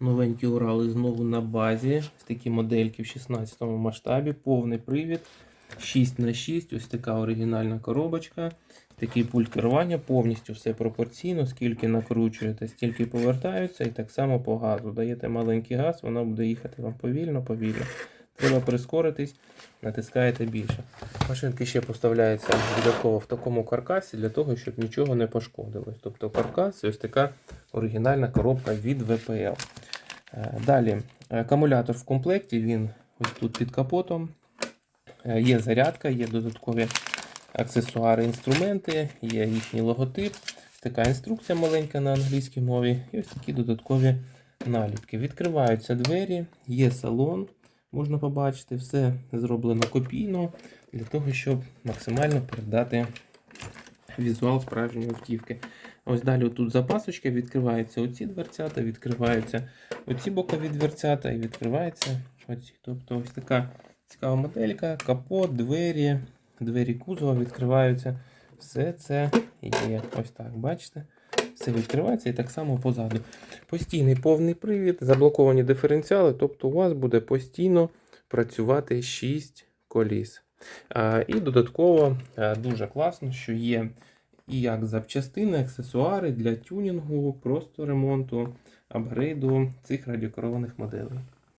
Новенькі Урали знову на базі. Такі модельки в 16 масштабі, повний привід. 6х6, ось така оригінальна коробочка. Такий пульт керування, повністю все пропорційно, скільки накручуєте, стільки повертаються, і так само по газу. Даєте маленький газ, воно буде їхати вам повільно, повільно. Треба прискоритись, натискаєте більше. Машинки ще поставляються додатково в такому каркасі для того, щоб нічого не пошкодилось. Тобто каркас ось така оригінальна коробка від VPL. Е, Далі акумулятор в комплекті, він ось тут під капотом. Е, Є зарядка, є додаткові аксесуари, інструменти, є їхній логотип, така інструкція маленька на англійській мові, і ось такі додаткові наліпки. Відкриваються двері, є салон, можна побачити, все зроблено копійно для того, щоб максимально передати візуал справжньої автівки. Ось далі тут запасочка, відкриваються оці дверцята, відкриваються оці бокові дверцята і відкриваються оці. Тобто ось така цікава моделька, капот, двері, двері кузова відкриваються. Все це є. Ось так, бачите? Все відкривається і так само позаду. Постійний повний привід, заблоковані диференціали, тобто у вас буде постійно працювати 6 коліс. А, І додатково дуже класно, що є і як запчастини, аксесуари для тюнінгу, просто ремонту, апгрейду цих радіокерованих моделей.